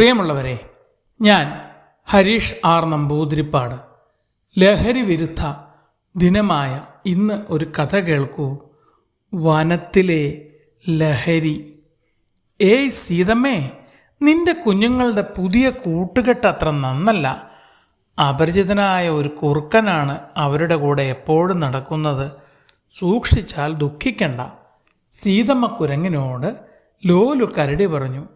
പ്രിയമുള്ളവരെ ഞാൻ ഹരീഷ് ആർ നമ്പൂതിരിപ്പാട്. ലഹരി വിരുദ്ധ ദിനമായ ഇന്ന് ഒരു കഥ കേൾക്കൂ. വനത്തിലെ ലഹരി. ഏയ് സീതമ്മേ നിന്റെ കുഞ്ഞുങ്ങളുടെ പുതിയ കൂട്ടുകെട്ട് അത്ര നന്നല്ല. അപരിചിതനായ ഒരു കുറുക്കനാണ് അവരുടെ കൂടെ എപ്പോഴും നടക്കുന്നത്. സൂക്ഷിച്ചാൽ ദുഃഖിക്കണ്ട. സീതമ്മ കുരങ്ങിനോട് ലോലു കരടി പറഞ്ഞു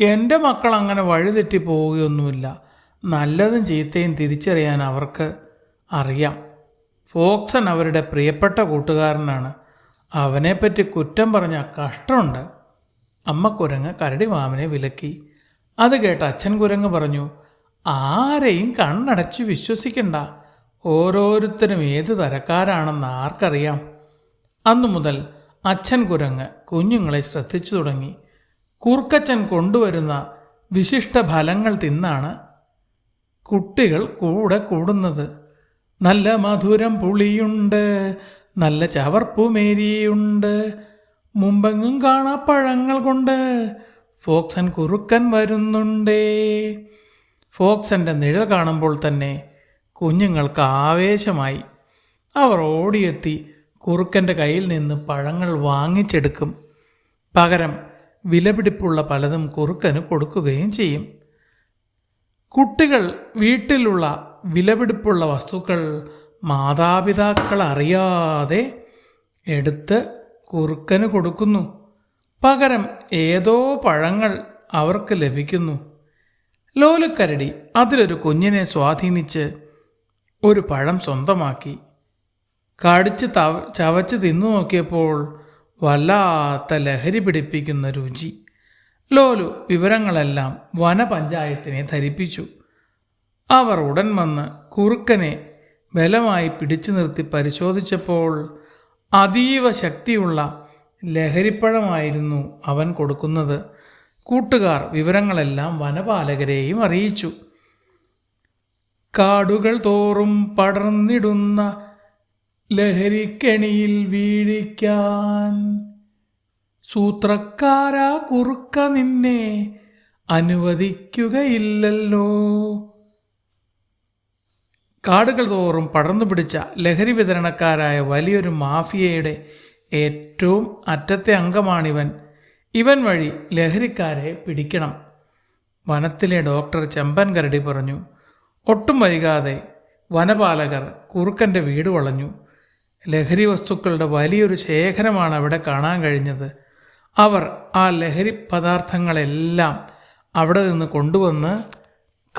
എന്റെ മക്കൾ അങ്ങനെ വഴിതെറ്റി പോവുകയൊന്നുമില്ല. നല്ലതും ചീത്തയും തിരിച്ചറിയാൻ അവർക്ക് അറിയാം. ഫോക്സൺ അവരുടെ പ്രിയപ്പെട്ട കൂട്ടുകാരനാണ്. അവനെപ്പറ്റി കുറ്റം പറഞ്ഞ കഷ്ടമുണ്ട്. അമ്മ കുരങ്ങ് കരടി മാമനെ വിലക്കി. അത് കേട്ട് അച്ഛൻ കുരങ്ങ് പറഞ്ഞു ആരെയും കണ്ണടച്ച് വിശ്വസിക്കണ്ട. ഓരോരുത്തരും ഏത് തരക്കാരാണെന്ന് ആർക്കറിയാം? അന്നു മുതൽ അച്ഛൻ കുരങ്ങ് കുഞ്ഞുങ്ങളെ ശ്രദ്ധിച്ചു തുടങ്ങി. കുറുക്കച്ചൻ കൊണ്ടുവരുന്ന വിശിഷ്ട ഫലങ്ങൾ തിന്നാണ് കുട്ടികൾ കൂടെ കൂടുന്നത്. നല്ല മധുരം പുളിയുണ്ട് നല്ല ചവർപ്പുമേരിയുണ്ട് മുമ്പെങ്ങും കാണാ പഴങ്ങൾ കൊണ്ട് ഫോക്സൻ കുറുക്കൻ വരുന്നുണ്ടേ. ഫോക്സന്റെ നിഴൽ കാണുമ്പോൾ തന്നെ കുഞ്ഞുങ്ങൾക്ക് ആവേശമായി. അവർ ഓടിയെത്തി കുറുക്കന്റെ കയ്യിൽ നിന്ന് പഴങ്ങൾ വാങ്ങിച്ചെടുക്കും. പകരം വിലപിടിപ്പുള്ള പലതും കുറുക്കന് കൊടുക്കുകയും ചെയ്യും. കുട്ടികൾ വീട്ടിലുള്ള വിലപിടിപ്പുള്ള വസ്തുക്കൾ മാതാപിതാക്കൾ അറിയാതെ എടുത്ത് കുറുക്കന് കൊടുക്കുന്നു. പകരം ഏതോ പഴങ്ങൾ അവർക്ക് ലഭിക്കുന്നു. ലോലക്കരടി അതിലൊരു കുഞ്ഞിനെ സ്വാധീനിച്ച് ഒരു പഴം സ്വന്തമാക്കി. കടിച്ച് തവ ചവച്ച് തിന്നു നോക്കിയപ്പോൾ വല്ലാത്ത ലഹരി പിടിപ്പിക്കുന്ന രുചി. ലോലു വിവരങ്ങളെല്ലാം വനപഞ്ചായത്തിനെ ധരിപ്പിച്ചു. അവർ ഉടൻ വന്ന് കുറുക്കനെ ബലമായി പിടിച്ചു നിർത്തി പരിശോധിച്ചപ്പോൾ അതീവ ശക്തിയുള്ള ലഹരിപ്പഴമായിരുന്നു അവൻ കൊടുക്കുന്നത്. കൂട്ടുകാർ വിവരങ്ങളെല്ലാം വനപാലകരെയും അറിയിച്ചു. കാടുകൾ തോറും പടർന്നിടുന്ന ലഹരിക്കെണിയിൽ വീഴിക്കാൻ സൂത്രക്കാരാ കുറുക്ക നിന്നെ അനുവദിക്കുകയില്ലല്ലോ. കാടുകൾ തോറും പടർന്നു പിടിച്ച ലഹരി വിതരണക്കാരായ വലിയൊരു മാഫിയയുടെ ഏറ്റവും അറ്റത്തെ അംഗമാണിവൻ. ഇവൻ വഴി ലഹരിക്കാരെ പിടിക്കണം. വനത്തിലെ ഡോക്ടർ ചെമ്പൻ കരടി പറഞ്ഞു ഒട്ടും വൈകാതെ വനപാലകർ കുറുക്കന്റെ വീട് വളഞ്ഞു. ലഹരി വസ്തുക്കളുടെ വലിയൊരു ശേഖരമാണ് അവിടെ കാണാൻ കഴിഞ്ഞത്. അവർ ആ ലഹരി പദാർത്ഥങ്ങളെല്ലാം അവിടെ നിന്ന് കൊണ്ടുവന്ന്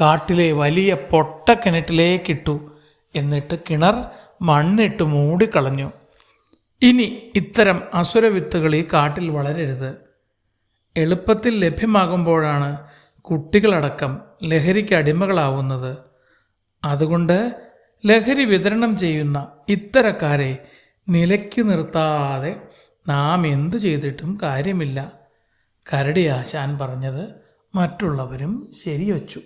കാട്ടിലെ വലിയ പൊട്ടക്കിണറ്റിലേക്കിട്ടു എന്നിട്ട് കിണർ മണ്ണിട്ട് മൂടിക്കളഞ്ഞു. ഇനി ഇത്തരം അസുരവിത്തുകൾ ഈ കാട്ടിൽ വളരരുത്. എളുപ്പത്തിൽ ലഭ്യമാകുമ്പോഴാണ് കുട്ടികളടക്കം ലഹരിക്ക് അടിമകളാവുന്നത്. അതുകൊണ്ട് ലഹരി വിതരണം ചെയ്യുന്ന ഇത്തരക്കാരെ നിലയ്ക്ക് നിർത്താതെ നാം എന്തു ചെയ്തിട്ടും കാര്യമില്ല. കരടി ആശാൻ പറഞ്ഞത് മറ്റുള്ളവരും ശരിവച്ചു.